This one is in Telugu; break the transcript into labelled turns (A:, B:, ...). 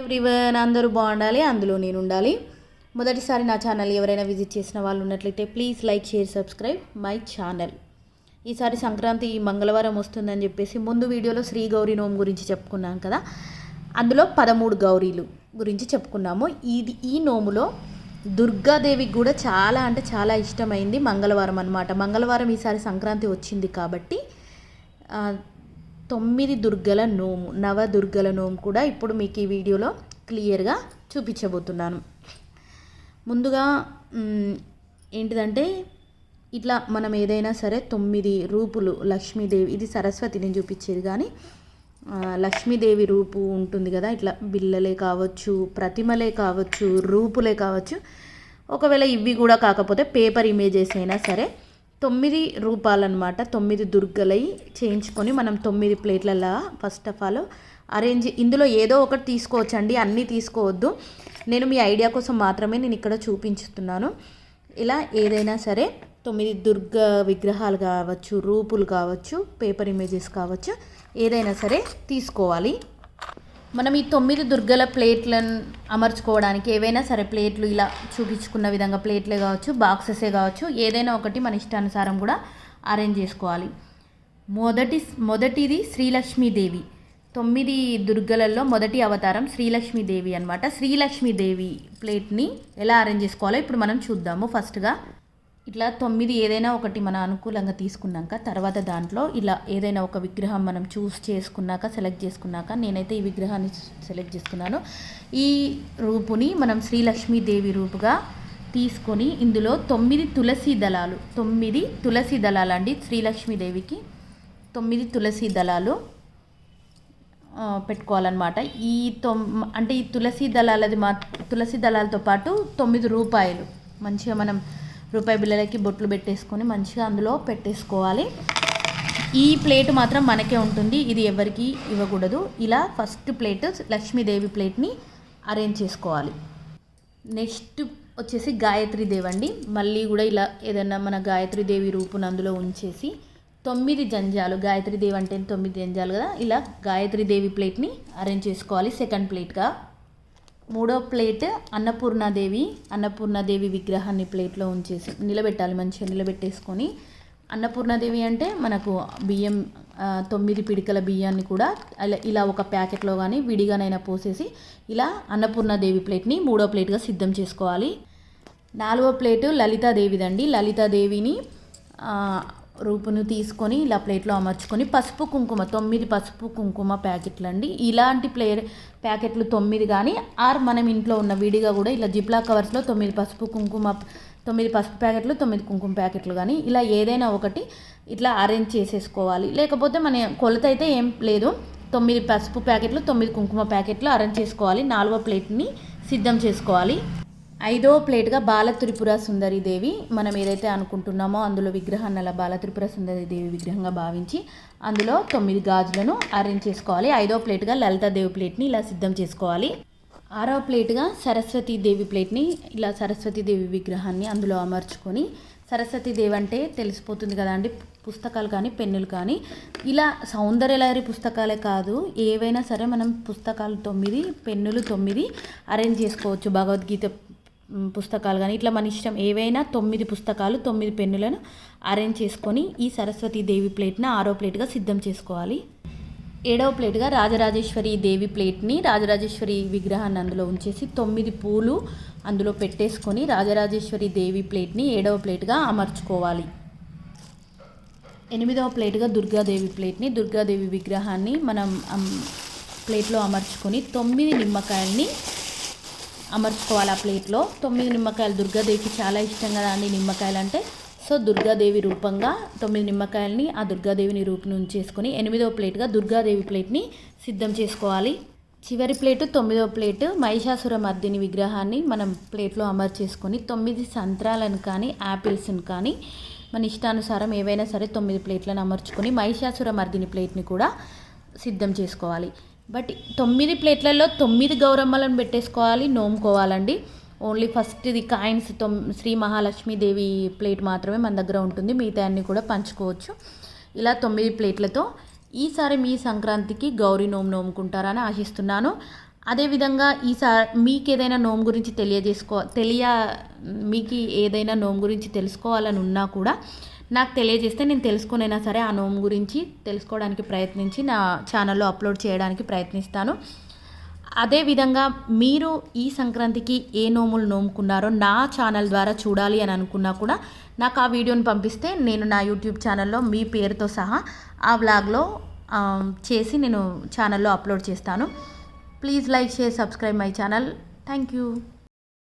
A: ఎవ్రీవన్ అందరూ బాగుండాలి అందులో నేను ఉండాలి. మొదటిసారి నా ఛానల్ ఎవరైనా విజిట్ చేసిన వాళ్ళు ఉన్నట్లయితే please like share subscribe my channel ఈసారి సంక్రాంతి మంగళవారం వస్తుందని చెప్పేసి ముందు వీడియోలో శ్రీ గౌరీ నోము గురించి చెప్పుకున్నాం కదా. అందులో పదమూడు గౌరీలు గురించి చెప్పుకున్నాము. ఇది ఈ నోములో దుర్గాదేవికి కూడా చాలా అంటే చాలా ఇష్టమైంది మంగళవారం అనమాట మంగళవారం ఈసారి సంక్రాంతి వచ్చింది కాబట్టి తొమ్మిది దుర్గల నోము నవ దుర్గల నోము కూడా ఇప్పుడు మీకు ఈ వీడియోలో క్లియర్గా చూపించబోతున్నాను. ముందుగా ఏంటిదంటే ఇట్లా మనం ఏదైనా సరే తొమ్మిది రూపులు లక్ష్మీదేవి ఇది సరస్వతిని చూపించేది కానీ లక్ష్మీదేవి రూపు ఉంటుంది కదా ఇట్లా బిల్లలే కావచ్చు ప్రతిమలే కావచ్చు రూపులే కావచ్చు ఒకవేళ ఇవి కూడా కాకపోతే పేపర్ ఇమేజెస్ అయినా సరే తొమ్మిది రూపాలన్నమాట తొమ్మిది దుర్గలై చేయించుకొని మనం తొమ్మిది ప్లేట్లలో ఫస్ట్ ఆఫ్ ఆల్ అరేంజ్ ఇందులో ఏదో ఒకటి తీసుకోవచ్చండి అన్నీ తీసుకోవద్దు. నేను మీ ఐడియా కోసం మాత్రమే నేను ఇక్కడ చూపించుతున్నాను. ఇలా ఏదైనా సరే తొమ్మిది దుర్గ విగ్రహాలు కావచ్చు రూపులు కావచ్చు పేపర్ ఇమేజెస్ కావచ్చు ఏదైనా సరే తీసుకోవాలి. మనం ఈ తొమ్మిది దుర్గల ప్లేట్లను అమర్చుకోవడానికి ఏవైనా సరే ప్లేట్లు ఇలా చూపించుకున్న విధంగా ప్లేట్లే కావచ్చు బాక్సెసే కావచ్చు ఏదైనా ఒకటి మన ఇష్టానుసారం కూడా అరేంజ్ చేసుకోవాలి. మొదటి మొదటిది శ్రీలక్ష్మీదేవి. తొమ్మిది దుర్గలలో మొదటి అవతారం శ్రీలక్ష్మీదేవి అనమాట శ్రీలక్ష్మీదేవి ప్లేట్ని ఎలా అరేంజ్ చేసుకోవాలో ఇప్పుడు మనం చూద్దాము. ఫస్ట్గా ఇట్లా తొమ్మిది ఏదైనా ఒకటి మన అనుకూలంగా తీసుకున్నాక తర్వాత దాంట్లో ఇలా ఏదైనా ఒక విగ్రహం మనం చూస్ చేసుకున్నాక సెలెక్ట్ చేసుకున్నాక నేనైతే ఈ విగ్రహాన్ని సెలెక్ట్ చేసుకున్నాను. ఈ రూపుని మనం శ్రీలక్ష్మీదేవి రూపుగా తీసుకొని ఇందులో తొమ్మిది తులసి దళాలు తొమ్మిది తులసి దళాలు అండి. శ్రీలక్ష్మీదేవికి తొమ్మిది తులసి దళాలు పెట్టుకోవాలన్నమాట. ఈ తొమ్ అంటే ఈ తులసి దళాలది మా తులసి దళాలతో పాటు తొమ్మిది రూపాయలు. మంచిగా మనం రూపాయి బిళ్ళలకి బొట్లు పెట్టేసుకొని మంచిగా అందులో పెట్టేసుకోవాలి. ఈ ప్లేట్ మాత్రం మనకే ఉంటుంది. ఇది ఎవరికి ఇవ్వకూడదు. ఇలా ఫస్ట్ ప్లేట్ లక్ష్మీదేవి ప్లేట్ని అరేంజ్ చేసుకోవాలి. నెక్స్ట్ వచ్చేసి గాయత్రి దేవి అండి. మళ్ళీ కూడా ఇలా ఏదైనా మన గాయత్రి దేవి రూపును అందులో ఉంచేసి తొమ్మిది జంజాలు గాయత్రి దేవి అంటే తొమ్మిది జంజాలు కదా? ఇలా గాయత్రి దేవి ప్లేట్ని అరేంజ్ చేసుకోవాలి సెకండ్ ప్లేట్గా. మూడో ప్లేట్ అన్నపూర్ణాదేవి అన్నపూర్ణాదేవి విగ్రహాన్ని ప్లేట్లో ఉంచేసి నిలబెట్టాలి మంచిగా నిలబెట్టేసుకొని. అన్నపూర్ణాదేవి అంటే మనకు బియ్యం తొమ్మిది పిడికల బియ్యాన్ని కూడా ఇలా ఇలా ఒక ప్యాకెట్లో కానీ విడిగానైనా పోసేసి ఇలా అన్నపూర్ణాదేవి ప్లేట్ని మూడో ప్లేట్గా సిద్ధం చేసుకోవాలి. నాలుగో ప్లేటు లలితాదేవిదండి. లలితాదేవిని రూపును తీసుకొని ఇలా ప్లేట్లో అమర్చుకొని పసుపు కుంకుమ తొమ్మిది పసుపు కుంకుమ ప్యాకెట్లు అండి ఇలాంటి ప్లే ప్యాకెట్లు తొమ్మిది కానీ ఆర్ మనం ఇంట్లో ఉన్న విడిగా కూడా ఇలా జిప్లా కవర్స్లో తొమ్మిది పసుపు కుంకుమ తొమ్మిది పసుపు ప్యాకెట్లు తొమ్మిది కుంకుమ ప్యాకెట్లు కానీ ఇలా ఏదైనా ఒకటి ఇట్లా అరేంజ్ చేసేసుకోవాలి. లేకపోతే మన కొలత అయితే ఏం లేదు. తొమ్మిది పసుపు ప్యాకెట్లు తొమ్మిది కుంకుమ ప్యాకెట్లు అరేంజ్ చేసుకోవాలి. నాలుగో ప్లేట్ని సిద్ధం చేసుకోవాలి. ఐదో ప్లేట్గా బాల త్రిపుర సుందరి దేవి మనం ఏదైతే అనుకుంటున్నామో అందులో విగ్రహాన్ని అలా బాల త్రిపుర సుందరి దేవి విగ్రహంగా భావించి అందులో తొమ్మిది గాజులను అరేంజ్ చేసుకోవాలి. ఐదో ప్లేట్గా లలితాదేవి ప్లేట్ని ఇలా సిద్ధం చేసుకోవాలి. ఆరో ప్లేట్గా సరస్వతీ దేవి ప్లేట్ని ఇలా సరస్వతీ దేవి విగ్రహాన్ని అందులో అమర్చుకొని సరస్వతీ దేవి అంటే తెలిసిపోతుంది కదా అండి పుస్తకాలు కానీ పెన్నులు కానీ. ఇలా సౌందర్యలహరి పుస్తకాలే కాదు ఏవైనా సరే మనం పుస్తకాలు తొమ్మిది పెన్నులు తొమ్మిది అరేంజ్ చేసుకోవచ్చు. భగవద్గీత పుస్తకాలు కానీ ఇట్లా మన ఇష్టం ఏవైనా తొమ్మిది పుస్తకాలు తొమ్మిది పెన్నులను అరేంజ్ చేసుకొని ఈ సరస్వతీ దేవి ప్లేట్ని ఆరో ప్లేట్గా సిద్ధం చేసుకోవాలి. ఏడవ ప్లేట్గా రాజరాజేశ్వరి దేవి ప్లేట్ని రాజరాజేశ్వరి విగ్రహాన్ని అందులో ఉంచేసి తొమ్మిది పూలు అందులో పెట్టేసుకొని రాజరాజేశ్వరి దేవి ప్లేట్ని ఏడవ ప్లేట్గా అమర్చుకోవాలి. ఎనిమిదవ ప్లేట్గా దుర్గాదేవి ప్లేట్ని దుర్గాదేవి విగ్రహాన్ని మనం ప్లేట్లో అమర్చుకొని తొమ్మిది నిమ్మకాయల్ని అమర్చుకోవాలి ఆ ప్లేట్లో? తొమ్మిది నిమ్మకాయలు దుర్గాదేవికి చాలా ఇష్టం కదా అండి నిమ్మకాయలు అంటే సో దుర్గాదేవి రూపంగా తొమ్మిది నిమ్మకాయలని ఆ దుర్గాదేవిని రూపం ఉంచేసుకొని ఎనిమిదవ ప్లేట్గా దుర్గాదేవి ప్లేట్ని సిద్ధం చేసుకోవాలి. చివరి ప్లేటు తొమ్మిదవ ప్లేటు మహిషాసుర మర్దిని విగ్రహాన్ని మనం ప్లేట్లో అమర్చేసుకొని తొమ్మిది సంత్రాలను కానీ యాపిల్స్ని కానీ మన ఇష్టానుసారం ఏవైనా సరే తొమ్మిది ప్లేట్లను అమర్చుకొని మహిషాసుర మర్దిని ప్లేట్ని కూడా సిద్ధం చేసుకోవాలి. బట్ తొమ్మిది ప్లేట్లలో తొమ్మిది గౌరమ్మలను పెట్టేసుకోవాలి నోముకోవాలండి. ఓన్లీ ఫస్ట్ ఇది కాయిన్స్ తొమ్ శ్రీ మహాలక్ష్మీదేవి ప్లేట్ మాత్రమే మన దగ్గర ఉంటుంది. మిగతా అన్ని కూడా పంచుకోవచ్చు. ఇలా తొమ్మిది ప్లేట్లతో ఈసారి మీ సంక్రాంతికి గౌరీ నోము నోముకుంటారని ఆశిస్తున్నాను. అదేవిధంగా ఈసారి మీకు ఏదైనా నోము గురించి తెలియజేసుకో తెలియ మీకు ఏదైనా నోము గురించి తెలుసుకోవాలని ఉన్నా కూడా నాకు తెలియజేస్తే నేను తెలుసుకునైనా సరే ఆ నోము గురించి తెలుసుకోవడానికి ప్రయత్నించి నా ఛానల్లో అప్లోడ్ చేయడానికి ప్రయత్నిస్తాను. అదేవిధంగా మీరు ఈ సంక్రాంతికి ఏ నోములు నోముకున్నారో నా ఛానల్ ద్వారా చూడాలి అని అనుకున్నా కూడా నాకు ఆ వీడియోని పంపిస్తే నేను నా యూట్యూబ్ ఛానల్లో మీ పేరుతో సహా ఆ వ్లాగ్లో చేసి నేను ఛానల్లో అప్లోడ్ చేస్తాను. Please like share subscribe my channel. Thank you.